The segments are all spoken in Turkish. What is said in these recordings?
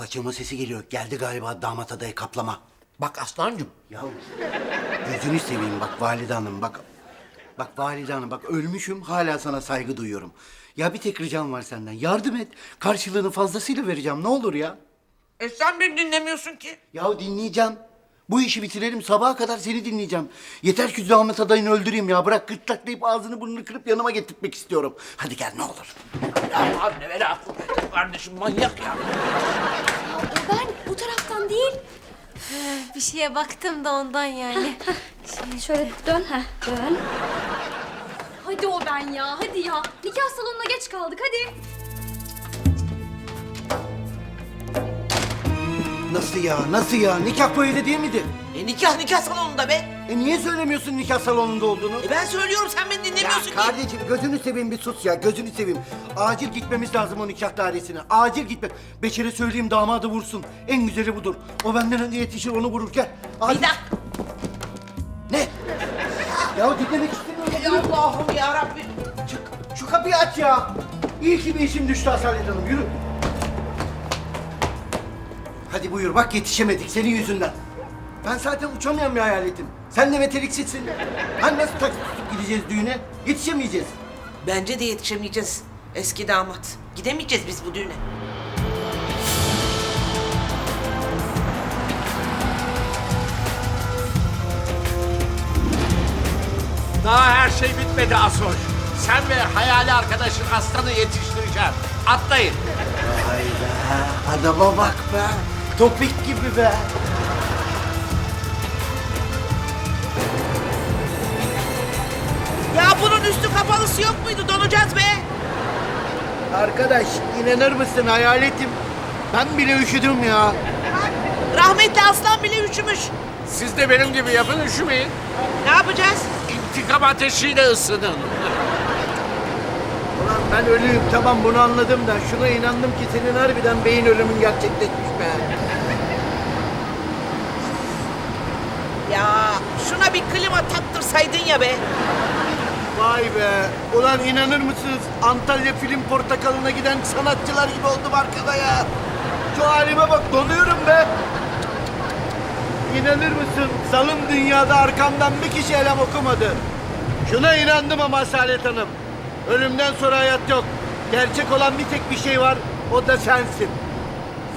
Kapı açılma sesi geliyor. Geldi galiba damat adayı kaplama. Bak aslancım. Ya gözünü seveyim bak valide hanım bak. Bak valide hanım bak ölmüşüm hala sana saygı duyuyorum. Ya bir tek ricam var senden. Yardım et. Karşılığını fazlasıyla vereceğim ne olur ya. E sen beni dinlemiyorsun ki. Ya dinleyeceğim. Bu işi bitirelim sabaha kadar seni dinleyeceğim. Yeter ki damat adayını öldüreyim ya. Bırak gırtlaklayıp ağzını burnunu kırıp yanıma getirtmek istiyorum. Hadi gel ne olur. Ya abi ne vela kardeşim manyak ya. O ben bu taraftan değil. Bir şeye baktım da ondan yani. Şöyle dön ha dön. Hadi o ben ya hadi ya. Nikah salonuna geç kaldık hadi. Nasıl ya nasıl ya? Nikah bu evde değil miydi? E nikah nikah salonunda be. E niye söylemiyorsun nikah salonunda olduğunu? E ben söylüyorum sen beni Ya dinlemiyorsun ki. kardeşim gözünü seveyim bir sus ya gözünü seveyim. Acil gitmemiz lazım o nikah dairesine. Acil gitme. Beşir'e söyleyeyim damadı vursun. En güzeli budur. O benden önce yetişir onu vurur gel. Acil- Bir dakika. Ne? Ya dinlemek istemiyorum. Ey Allah'ım ya Rabbim. Çık. Şu kapıyı aç ya. İyi ki bir işim düştü Asalet Hanım. Yürü. Hadi buyur bak yetişemedik senin yüzünden. Ben zaten uçamayan bir hayaletim. Sen de meteliksizsin. Hani nasıl taksi tutup gideceğiz düğüne? Yetişemeyeceğiz. Bence de yetişemeyeceğiz. Eski damat. Gidemeyeceğiz biz bu düğüne. Daha her şey bitmedi Asoş. Sen ve hayali arkadaşın aslanı yetiştireceğim. Atlayın. Vay be. Adama bak be. Topik gibi be. Ya bunun üstü kapalısı yok muydu? Donacağız be. Arkadaş inanır mısın hayaletim? Ben bile üşüdüm ya. Rahmetli aslan bile üşümüş. Siz de benim gibi yapın üşümeyin. Ne yapacağız? İntikam ateşiyle ısının. Ulan ben ölüyüm tamam bunu anladım da şuna inandım ki senin harbiden beyin ölümün gerçekleşmiş be. Ya şuna bir klima taktırsaydın ya be. Vay be. Ulan inanır mısınız Antalya Film Portakalı'na giden sanatçılar gibi oldum arkada ya. Şu halime bak donuyorum be. İnanır mısın salım dünyada arkamdan bir kişi elem okumadı. Şuna inandım ama Asalet Hanım. Ölümden sonra hayat yok. Gerçek olan bir tek bir şey var. O da sensin.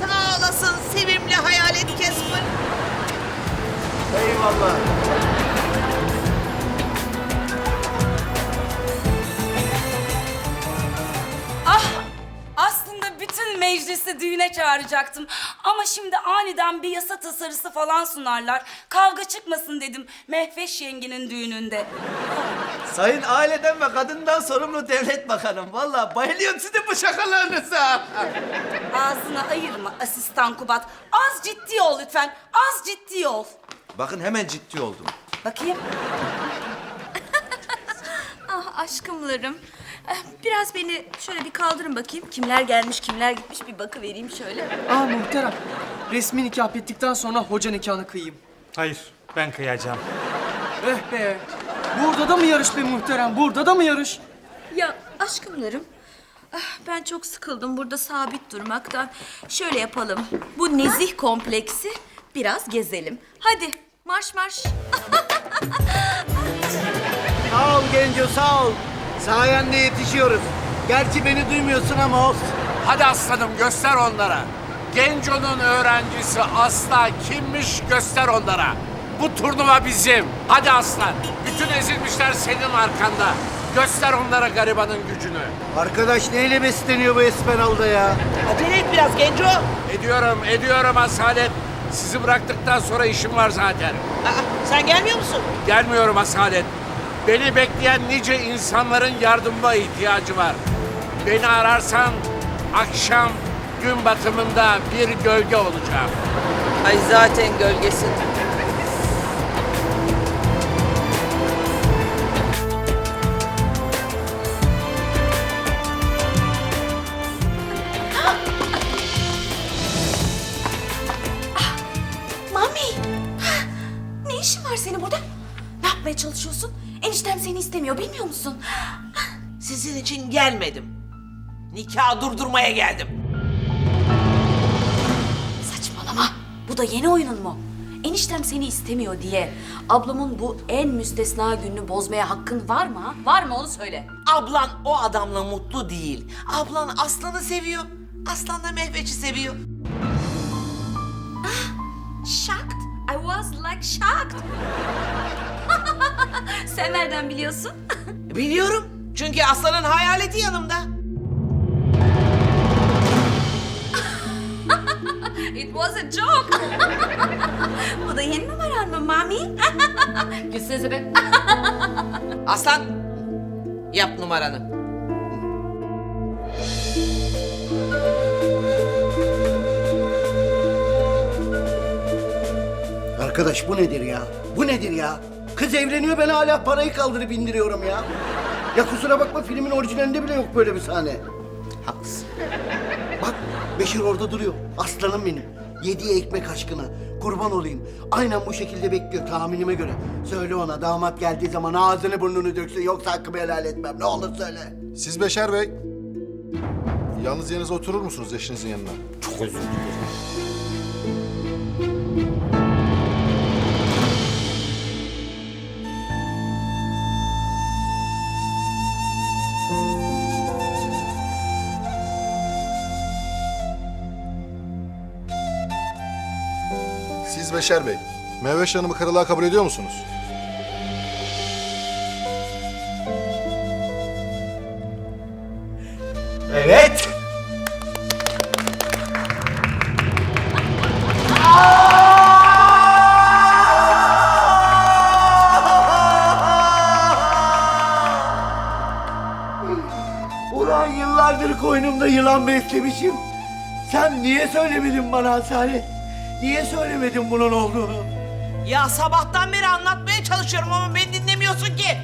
Sağ olasın sevimli hayalet Casper. Eyvallah. Ah! Aslında bütün meclisi düğüne çağıracaktım. Ama şimdi aniden bir yasa tasarısı falan sunarlar. Kavga çıkmasın dedim Mehveş yengenin düğününde. Sayın aileden ve kadından sorumlu devlet bakanım. Vallahi bayılıyorum sizin bu şakalarınıza. Ağzını ayırma asistan Kubat. Az ciddi ol lütfen. Az ciddi ol. Bakın hemen ciddi oldum. Bakayım. Ah aşkımlarım. Eh, Biraz beni şöyle bir kaldırın bakayım. Kimler gelmiş kimler gitmiş bir bakı vereyim şöyle. Aa muhterem. Resmi nikah bittikten sonra hoca nikahını kıyayım. Hayır, ben kıyacağım. Eh be. Burada da mı yarış be muhterem? Burada da mı yarış? Ya aşkımlarım. ah, Ben çok sıkıldım burada sabit durmaktan. Şöyle yapalım. Bu nezih kompleksi biraz gezelim. Hadi marş marş. Sağ ol Genco sağ ol. Sayende yetişiyoruz. Gerçi beni duymuyorsun ama olsun. Hadi aslanım göster onlara. Genco'nun öğrencisi Asla kimmiş göster onlara. Bu turnuva bizim. Hadi aslan. Bütün ezilmişler senin arkanda. Göster onlara garibanın gücünü. Arkadaş neyle besleniyor bu Esmeralda ya? Acele et biraz Genco. Ediyorum, ediyorum Asalet. Sizi bıraktıktan sonra işim var zaten. Aa, sen gelmiyor musun? Gelmiyorum Asalet. Beni bekleyen nice insanların yardımına ihtiyacı var. Beni ararsan akşam gün batımında bir gölge olacağım. Ay zaten gölgesin. Ne işin var senin burada? Ne yapmaya çalışıyorsun? Eniştem seni istemiyor bilmiyor musun? Sizin için gelmedim. Nikahı durdurmaya geldim. Bu da yeni oyunun mu? Eniştem seni istemiyor diye ablamın bu en müstesna gününü bozmaya hakkın var mı? ha? Var mı onu söyle. Ablan o adamla mutlu değil. Ablan Aslan'ı seviyor. Aslan da Mehveç'i seviyor. Shocked. Shocked. Sen nereden biliyorsun? Biliyorum. Çünkü Aslan'ın hayaleti yanımda. It was a joke. Bu da yeni numaran mı mami? Gülsenize be. Aslan yap numaranı. Arkadaş bu nedir ya? Bu nedir ya? Kız evleniyor ben hala parayı kaldırıp indiriyorum ya. Ya kusura bakma filmin orijinalinde bile yok böyle bir sahne. Haklısın. Bak Beşir orada duruyor. Aslanım benim. Yediği ekmek aşkına. Kurban olayım. Aynen bu şekilde bekliyor tahminime göre. Söyle ona damat geldiği zaman ağzını burnunu döksün yoksa hakkımı helal etmem. Ne olur söyle. Siz Beşer Bey, yalnız yerinize oturur musunuz eşinizin yanına? Çok özür dilerim. Siz Beşer Bey, Mehveş Hanım'ı karılığa kabul ediyor musunuz? Evet. Ulan yıllardır koynumda yılan beslemişim. Sen niye söylemedin bana Asalet? Niye söylemedin bunun olduğunu? Ya sabahtan beri anlatmaya çalışıyorum ama beni dinlemiyorsun ki.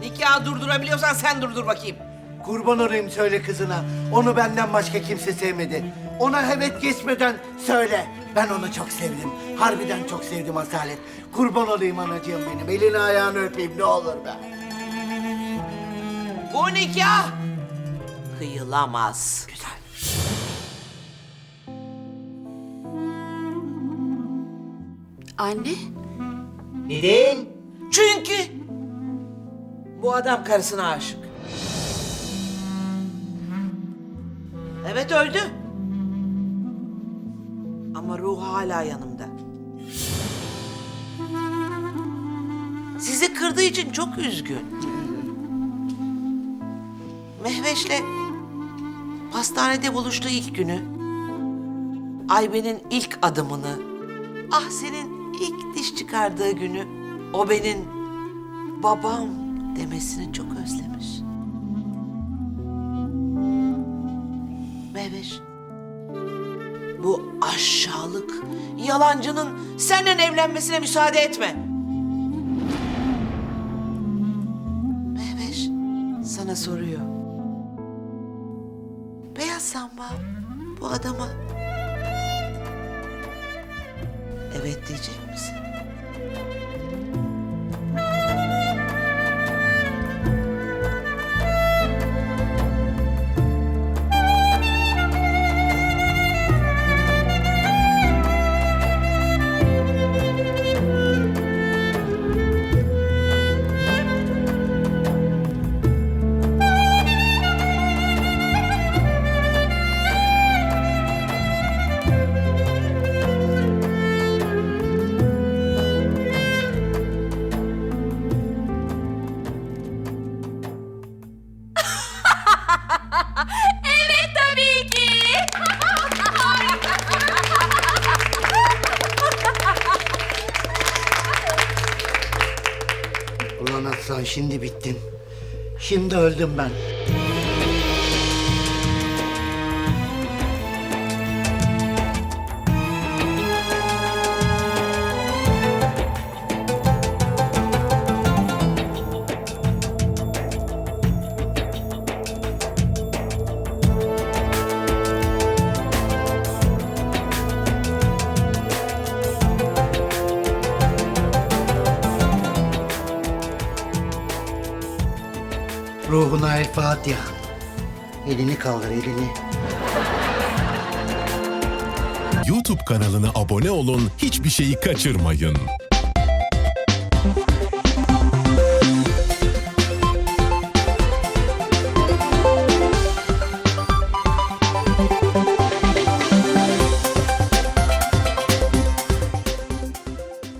Nikahı durdurabiliyorsan sen durdur bakayım. Kurban olayım söyle kızına. Onu benden başka kimse sevmedi. Ona evet geçmeden söyle. Ben onu çok sevdim. Harbiden çok sevdim Asalet. Kurban olayım anacığım benim. Elini ayağını öpeyim ne olur be. Bu nikah kıyılamaz. Güzel. Anne. Neden? Çünkü bu adam karısına aşık. Evet öldü. Ama ruhu hala yanımda. Sizi kırdığı için çok üzgün. Mehveş'le pastanede buluştuğu ilk günü, Ayben'in ilk adımını, ah senin ilk diş çıkardığı günü, o benim babam demesini çok özlemiş. Mehveş, bu aşağılık, yalancının seninle evlenmesine müsaade etme. Mehveş sana soruyor. Beyaz Samba bu adama evet diyecek misin? Ulan Aslan şimdi bittin. Şimdi öldüm ben. El Fatiha. Elini kaldır elini. YouTube kanalına abone olun, hiçbir şeyi kaçırmayın.